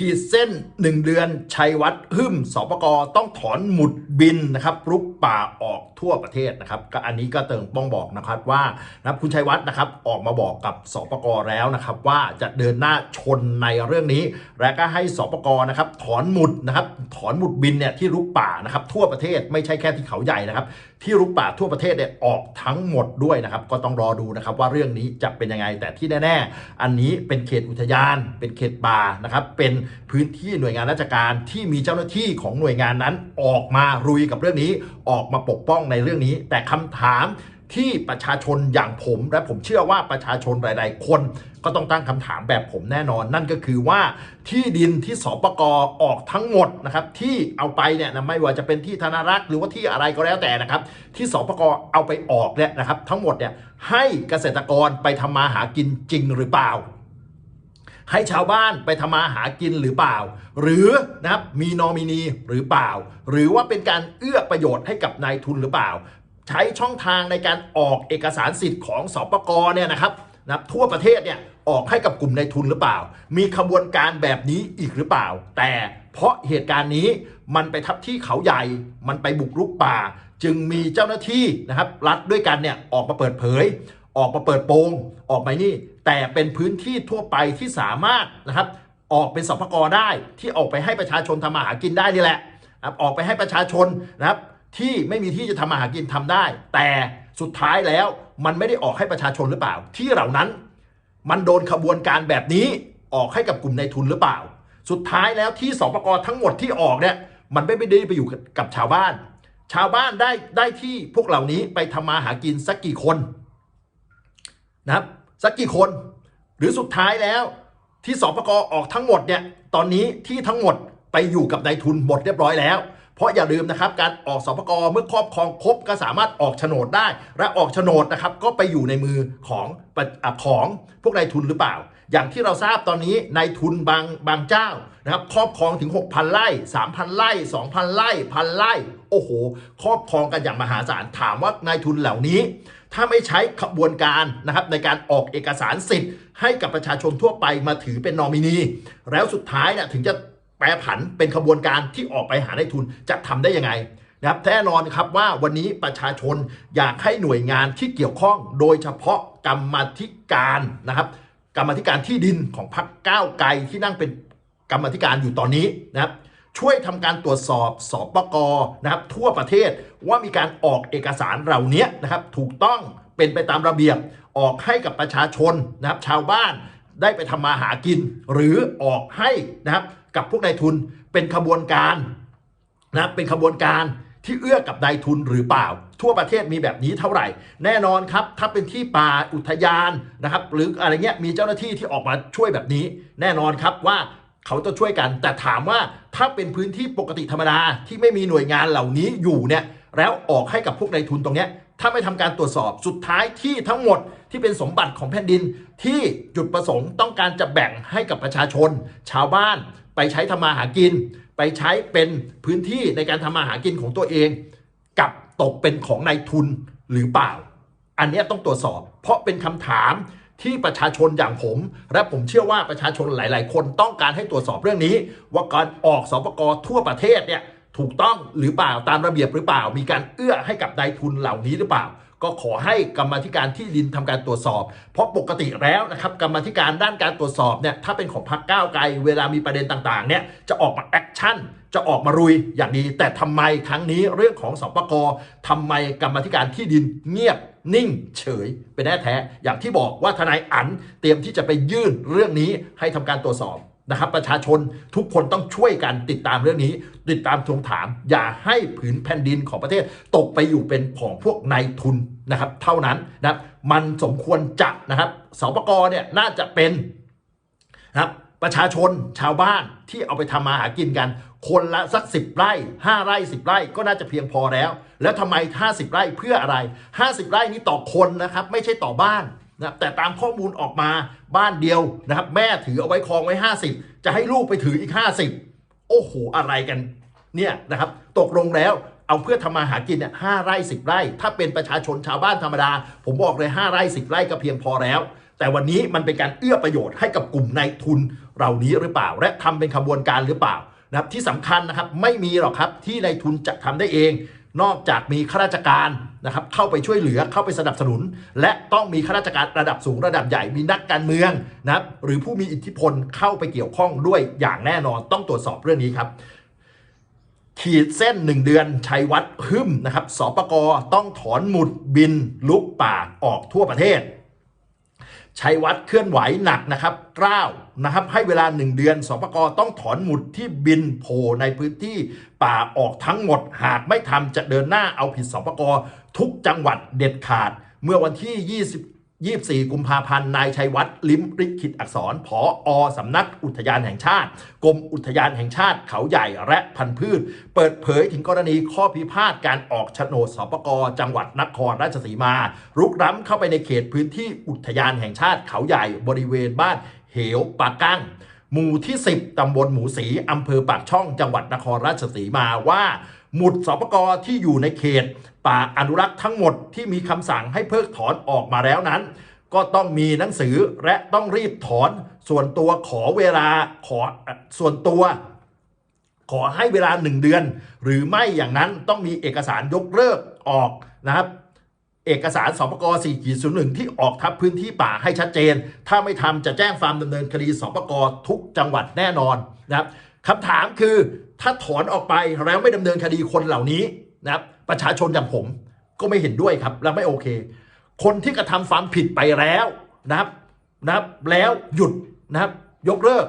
ขีดเส้น 1 เดือนชัยวัฒน์หึ่มสปกต้องถอนหมุดบินนะครับรุกป่าออกทั่วประเทศนะครับ ก็อันนี้ก็เติมป้องบอกนะครับว่านะครับคุณชัยวัฒน์นะครับออกมาบอกกับสปกแล้วนะครับว่าจะเดินหน้าชนในเรื่องนี้ และก็ให้สปกนะครับถอนหมุดนะครับถอนหมุดบินเนี่ยที่รุกป่านะครับทั่วประเทศไม่ใช่แค่ที่เขาใหญ่นะครับที่รุกป่าทั่วประเทศเนี่ยออกทั้งหมดด้วยนะครับ ก็ต้องรอดูนะครับว่าเรื่องนี้จะเป็นยังไงแต่ที่แน่ ๆ อันนี้เป็นเขตอุทยาน เป็นเขตป่านะครับเป็นพื้นที่หน่วยงานราชการที่มีเจ้าหน้าที่ของหน่วยงานนั้นออกมารุยกับเรื่องนี้ ออกมาปกป้องในเรื่องนี้ แต่คำถามที่ประชาชนอย่างผมและผมเชื่อว่าประชาชนหลาย ๆ คนก็ต้องตั้งคำถามแบบผมแน่นอน นั่นก็คือว่าที่ดินที่สปกออกทั้งหมดนะครับที่เอาไปเนี่ยนะไม่ว่าจะเป็นที่ธนารักษ์หรือว่าที่อะไรก็แล้วแต่นะครับ ที่สปกเอาไปออกเนี่ยนะครับ ทั้งหมดเนี่ยให้เกษตรกรไปทำมาหากินจริงหรือเปล่า ให้ชาวบ้านไปทำมาหากินหรือเปล่า หรือนะครับมีนอมินีหรือเปล่า หรือว่าเป็นการเอื้อประโยชน์ให้กับนายทุนหรือเปล่า ใช้ช่องทางในการออกเอกสารสิทธิ์ของสปกรเนี่ยนะครับนะบทั่วประเทศเนี่ยออกให้กับกลุ่มนายทุนหรือเปล่า มีขบวนการแบบนี้อีกหรือเปล่า แต่เพราะเหตุการณ์นี้มันไปทับที่เขาใหญ่ มันไปบุกรุกป่า จึงมีเจ้าหน้าที่นะครับรัฐด้วยกันเนี่ยออกมาเปิดเผย ออกมาเปิดโปงออกไปนี่ แต่เป็นพื้นที่ทั่วไปที่สามารถนะครับออกเป็นสปกรได้ที่ออกไปให้ประชาชนทำมาหากินได้นี่แหละครับออกไปให้ประชาชนนะครับที่ไม่มีที่จะทำมาหากินทำได้ แต่สุดท้ายแล้วมันไม่ได้ออกให้ประชาชนหรือเปล่า ที่เหล่านั้น มันโดนขบวนการแบบนี้ออกให้กับกลุ่มนายทุนหรือเปล่า สุดท้ายแล้วที่สปกรทั้งหมดที่ออกเนี่ยมันไม่ได้ไปอยู่กับชาวบ้าน ชาวบ้านได้ได้ที่พวกเหล่านี้ไปทำมาหากินสักกี่คน นะครับสักกี่คน หรือสุดท้ายแล้วที่สปกออกทั้งหมดเนี่ยตอนนี้ที่ทั้งหมดไปอยู่กับนายทุนหมดเรียบร้อยแล้ว เพราะอย่าลืมนะครับการออกสปกเมื่อครอบครองครบก็สามารถออกโฉนดได้ และออกโฉนดนะครับก็ไปอยู่ในมือของของพวกนายทุนหรือเปล่า อย่างที่เราทราบตอนนี้นายทุนบางบางเจ้านะครับครอบครองถึง 6,000 ไร่ 3,000 ไร่ 2,000 ไร่พันไร่ โอ้โห ครอบครองกันอย่างมหาศาลถามว่านายทุนเหล่านี้ ถ้าไม่ใช้ขบวนการนะครับในการออกเอกสารสิทธิ์ ให้กับประชาชนทั่วไปมาถือเป็นนอมินี แล้วสุดท้ายเนี่ยถึงจะแปรผันเป็นขบวนการที่ออกไปหาในทุนจะทำได้ยังไงนะครับแน่นอนครับว่าวันนี้ประชาชนอยากให้หน่วยงานที่เกี่ยวข้อง โดยเฉพาะกรรมธิการนะครับ กรรมธิการที่ดินของพรรคก้าวไกลที่นั่งเป็นกรรมธิการอยู่ตอนนี้นะครับช่วยทำการตรวจสอบสอบปกนะครับ ทั่วประเทศว่ามีการออกเอกสารเหล่านี้นะครับ ถูกต้องเป็นไปตามระเบียบออกให้กับประชาชนนะครับ ชาวบ้านได้ไปทำมาหากิน หรือออกให้นะครับ กับพวกนายทุนเป็นขบวนการนะครับเป็นขบวนการ ที่เอื้อกับนายทุนหรือเปล่า ทั่วประเทศมีแบบนี้เท่าไหร่ แน่นอนครับ ถ้าเป็นที่ป่าอุทยานนะครับ หรืออะไรเงี้ยมีเจ้าหน้าที่ที่ออกมาช่วยแบบนี้ แน่นอนครับว่าเขาจะช่วยกันแต่ถามว่าถ้าเป็นพื้นที่ปกติธรรมดาที่ไม่มีหน่วยงานเหล่านี้อยู่เนี่ยแล้วออกให้กับพวกนายทุนตรงเนี้ยถ้าไม่ทำการตรวจสอบสุดท้ายที่ทั้งหมดที่เป็นสมบัติของแผ่นดิน ที่จุดประสงค์ต้องการจะแบ่งให้กับประชาชน ชาวบ้านไปใช้ทำมาหากิน ไปใช้เป็นพื้นที่ในการทำมาหากินของตัวเอง กับตกเป็นของนายทุนหรือเปล่า อันนี้ต้องตรวจสอบ เพราะเป็นคำถามที่ประชาชนอย่างผม และผมเชื่อว่าประชาชนหลาย ๆ คนต้องการให้ตรวจสอบเรื่องนี้ ว่าการออกสปกทั่วประเทศเนี่ยถูกต้องหรือเปล่าตามระเบียบหรือเปล่า มีการเอื้อให้กับนายทุนเหล่านี้หรือเปล่า ก็ขอให้กรรมธิการที่ดินทำการตรวจสอบ เพราะปกติแล้วนะครับกรรมธิการด้านการตรวจสอบเนี่ยถ้าเป็นของพรรคก้าวไกลเวลามีประเด็นต่างๆเนี่ยจะออกมาแอคชั่นจะออกมารุยอย่างดี แต่ทำไมครั้งนี้เรื่องของสปกทำไมกรรมธิการที่ดินเงียบนิ่งเฉยเป็นแน่แท้ อย่างที่บอกว่าทนายอันเตรียมที่จะไปยื่นเรื่องนี้ให้ทำการตรวจสอบ นะครับ ประชาชนทุกคนต้องช่วยกันติดตามเรื่องนี้ ติดตามทวงถาม อย่าให้ผืนแผ่นดินของประเทศ ตกไปอยู่เป็นของพวกนายทุนนะครับ เท่านั้นนะครับมันสมควรจะนะครับสปกเนี่ยน่าจะเป็นนะครับประชาชนชาวบ้านที่เอาไปทำมาหากินกัน คนละสักสิบไร่ห้าไร่สิบไร่ก็น่าจะเพียงพอแล้ว แล้วทำไม50ไร่เพื่ออะไร50ไร่นี้ต่อคนนะครับ ไม่ใช่ต่อบ้าน นะครับแต่ตามข้อมูลออกมาบ้านเดียวนะครับ แม่ถือเอาไว้ครองไว้ 50 จะให้ลูกไปถืออีก 50 โอ้โหอะไรกันเนี่ยนะครับ ตกลงแล้วเอาเพื่อทำมาหากินเนี่ยห้าไร่สิบไร่ ถ้าเป็นประชาชนชาวบ้านธรรมดา ผมบอกเลยห้าไร่สิบไร่ก็เพียงพอแล้ว แต่วันนี้มันเป็นการเอื้อประโยชน์ให้กับกลุ่มนายทุนเหล่านี้หรือเปล่า และทำเป็นขบวนการหรือเปล่านะครับที่สำคัญนะครับไม่มีหรอกครับที่นายทุนจะทำได้เอง นอกจากมีข้าราชการนะครับเข้าไปช่วยเหลือเข้าไปสนับสนุน และต้องมีข้าราชการระดับสูงระดับใหญ่มีนักการเมืองนะครับหรือผู้มีอิทธิพลเข้าไปเกี่ยวข้องด้วยอย่างแน่นอนต้องตรวจสอบเรื่องนี้ครับขีดเส้น 1 เดือนชัยวัดหึมนะครับสปกต้องถอนหมุดบินลุกป่าออกทั่วประเทศ ชัยวัดเคลื่อนไหวหนักนะครับกล้าวนะครับ ให้เวลา 1 เดือนสปกต้องถอนหมุดที่บินโผล่ในพื้นที่ป่าออกทั้งหมด หากไม่ทำจะเดินหน้าเอาผิดสปกทุกจังหวัดเด็ดขาด เมื่อวันที่20 24 กุมภาพันธ์ นายชัยวัฒน์ลิมริขิตอักษร ผออสำนักอุทยานแห่งชาติ กรมอุทยานแห่งชาติเขาใหญ่และพันธุ์พืช เปิดเผยถึงกรณีข้อพิพาทการออกโฉนดสปกจังหวัดนครราชสีมา รุกร้ำเข้าไปในเขตพื้นที่อุทยานแห่งชาติเขาใหญ่บริเวณบ้านเหวปากกั้งหมู่ที่ 10 ตำบลหมูสีอำเภอปากช่อง จังหวัดนครราชสีมาว่า หมุดสปกที่อยู่ในเขต ป่าอนุรักษ์ทั้งหมดที่มีคำสั่งให้เพิกถอนออกมาแล้วนั้น ก็ต้องมีหนังสือและต้องรีบถอนส่วนตัวขอเวลาขอส่วนตัว ขอให้เวลาหนึ่งเดือน หรือไม่อย่างนั้นต้องมีเอกสารยกเลิกออกนะครับเอกสารสปก4ขีด01 ที่ออกทับพื้นที่ป่าให้ชัดเจน ถ้าไม่ทำจะแจ้งฟามดำเนินคดีสปกทุกจังหวัดแน่นอนนะครับ คำถามคือถ้าถอนออกไปแล้วไม่ดำเนินคดีคนเหล่านี้นะครับประชาชนอย่างผมก็ไม่เห็นด้วยครับ และไม่โอเค คนที่กระทำความผิดไปแล้วนะครับนะครับแล้วหยุดนะครับ ยกเลิก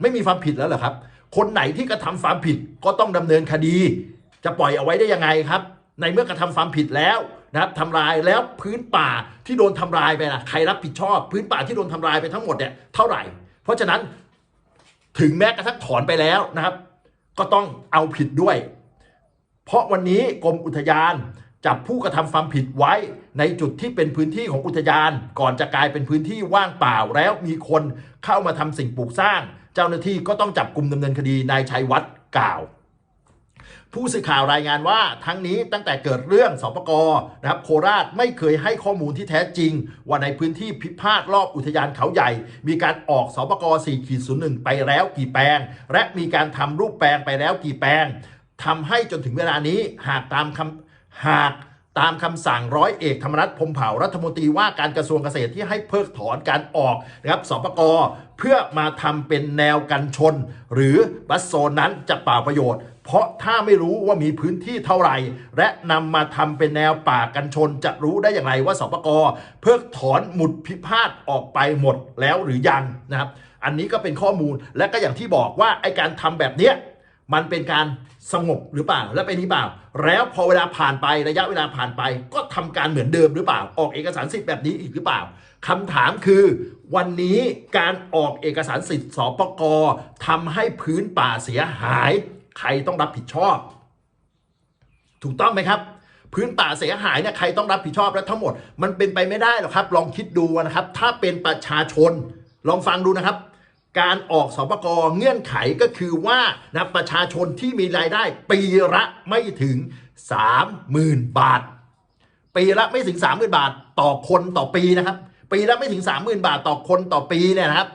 ไม่มีความผิดแล้วเหรอครับ คนไหนที่กระทำความผิดก็ต้องดำเนินคดี จะปล่อยเอาไว้ได้ยังไงครับ ในเมื่อกระทำความผิดแล้วนะครับทำลายแล้วพื้นป่าที่โดนทำลายไปนะใครรับผิดชอบ พื้นป่าที่โดนทำลายไปทั้งหมดเนี่ยเท่าไหร่ เพราะฉะนั้น ถึงแม้กระทั่งถอนไปแล้วนะครับ ก็ต้องเอาผิดด้วย เพราะวันนี้กรมอุทยานจับผู้กระทำความผิดไว้ในจุดที่เป็นพื้นที่ของอุทยาน ก่อนจะกลายเป็นพื้นที่ว่างเปล่าแล้วมีคนเข้ามาทำสิ่งปลูกสร้าง เจ้าหน้าที่ก็ต้องจับกลุ่มดำเนินคดีนายชัยวัฒน์กล่าว ผู้สื่อข่าวรายงานว่าทั้งนี้ตั้งแต่เกิดเรื่องสปกนะครับโคราชไม่เคยให้ข้อมูลที่แท้จริง ว่าในพื้นที่พิพาทรอบอุทยานเขาใหญ่ มีการออกสปก4ขีด01 ไปแล้วกี่แปลง และมีการทำรูปแปลงไปแล้วกี่แปลงทำให้จนถึงเวลานี้หากตามคำหาก ตามคำสั่งร้อยเอกธรรมนัฐพมเผ่ารัฐมนตรีว่าการกระทรวงเกษตรที่ให้เพิกถอนการออกนะครับสปกเพื่อมาทำเป็นแนวกันชน หรือบัสโซนนั้นจะเปล่าประโยชน์เพราะถ้าไม่รู้ว่ามีพื้นที่เท่าไหร่ และนำมาทำเป็นแนวป่ากันชน จะรู้ได้อย่างไรว่าสปกเพิกถอนหมุดพิพาทออกไปหมดแล้วหรือยังนะครับ อันนี้ก็เป็นข้อมูลและก็อย่างที่บอกว่าไอการทำแบบเนี้ย มันเป็นการสงบหรือเปล่าและเป็นนี้เปล่า แล้วพอเวลาผ่านไประยะเวลาผ่านไป ก็ทำการเหมือนเดิมหรือเปล่า ออกเอกสารสิทธิ์แบบนี้อีกหรือเปล่าคำถามคือ วันนี้การออกเอกสารสิทธิ์สปกทำให้พื้นป่าเสียหาย ใครต้องรับผิดชอบ ถูกต้องไหมครับพื้นป่าเสียหายเนี่ยใครต้องรับผิดชอบและทั้งหมด มันเป็นไปไม่ได้หรอกครับ ลองคิดดูนะครับ ถ้าเป็นประชาชน ลองฟังดูนะครับ การออกสปกเงื่อนไขก็คือว่านะประชาชนที่มีรายได้ปีละไม่ถึง 30,000 บาท ปีละไม่ถึง 30,000 บาท ต่อคนต่อปีนะครับ ปีละไม่ถึง 30,000 บาทต่อคนต่อปีเนี่ยนะครับ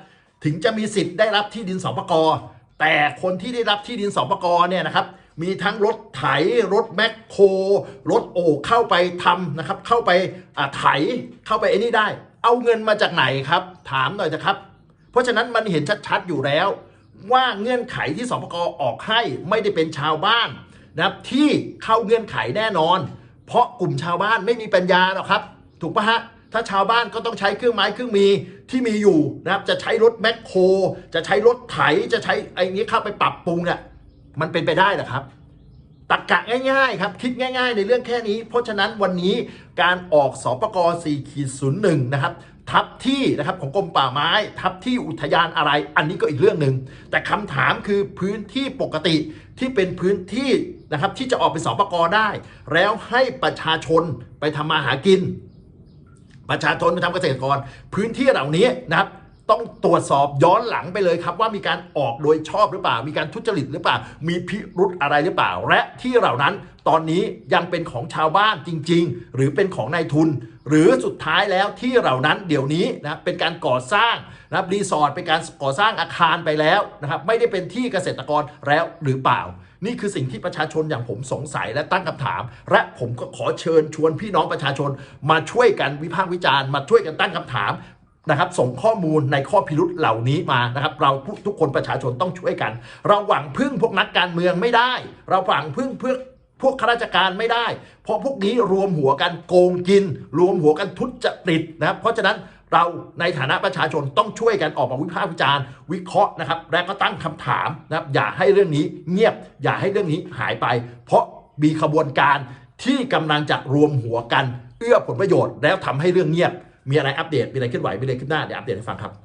ถึงจะมีสิทธิ์ได้รับที่ดินสปกแต่คนที่ได้รับที่ดินสปกเนี่ยนะครับ มีทั้งรถไถรถแมคโครรถโอเข้าไปทำนะครับ เข้าไปไถเข้าไปไอ้นี่ได้ เอาเงินมาจากไหนครับ ถามหน่อยนะครับ เพราะฉะนั้นมันเห็นชัดๆอยู่แล้ว ว่าเงื่อนไขที่สปกออกให้ไม่ได้เป็นชาวบ้านนะครับที่เข้าเงื่อนไขแน่นอน เพราะกลุ่มชาวบ้านไม่มีปัญญาหรอกครับ ถูกปะฮะถ้าชาวบ้านก็ต้องใช้เครื่องไม้เครื่องมือที่มีอยู่นะครับจะใช้รถแมคโคร จะใช้รถไถจะใช้ไอ้นี้เข้าไปปรับปรุงเนี่ยมันเป็นไปได้หรอครับตักกะง่ายๆครับ คิดง่าย ๆ ในเรื่องแค่นี้ เพราะฉะนั้นวันนี้การออกสปก4ขีด01นะครับ ทับที่นะครับของกรมป่าไม้ ทับที่อุทยานอะไร อันนี้ก็อีกเรื่องหนึ่งแต่คำถามคือพื้นที่ปกติที่เป็นพื้นที่นะครับที่จะออกเป็นสปกได้ แล้วให้ประชาชนไปทำมาหากิน ประชาชนไปทำเกษตรกร พื้นที่เหล่านี้นะครับ ต้องตรวจสอบย้อนหลังไปเลยครับว่ามีการออกโดยชอบหรือเปล่า มีการทุจริตหรือเปล่า มีพิรุธอะไรหรือเปล่า และที่เหล่านั้นตอนนี้ยังเป็นของชาวบ้านจริง ๆ หรือเป็นของนายทุน หรือสุดท้ายแล้วที่เหล่านั้นเดี๋ยวนี้นะเป็นการก่อสร้างนะครับรีสอร์ทเป็นการก่อสร้างอาคารไปแล้วนะครับไม่ได้เป็นที่เกษตรกรแล้วหรือเปล่า นี่คือสิ่งที่ประชาชนอย่างผมสงสัยและตั้งคำถาม และผมก็ขอเชิญชวนพี่น้องประชาชน มาช่วยกันวิพากษ์วิจารณ์มาช่วยกันตั้งคำถาม นะครับส่งข้อมูลในข้อพิรุษเหล่านี้มานะครับ เราทุกคนประชาชนต้องช่วยกัน เราหวังพึ่งพวกนักการเมืองไม่ได้ เราหวังพึ่งเพื่อพวกข้าราชการไม่ได้ เพราะพวกนี้รวมหัวกันโกงกิน รวมหัวกันทุจริตนะครับ เพราะฉะนั้นเราในฐานะประชาชนต้องช่วยกันออกมาวิพากษ์วิจารณ์ วิเคราะห์นะครับ และก็ตั้งคำถามนะครับ อย่าให้เรื่องนี้เงียบ อย่าให้เรื่องนี้หายไป เพราะมีขบวนการที่กำลังจะรวมหัวกัน เอื้อผลประโยชน์แล้วทำให้เรื่องเงียบ มีอะไรอัปเดตมีอะไรเคลื่อนไหวมีอะไรขึ้นหน้าเดี๋ยวอัปเดตให้ฟังครับ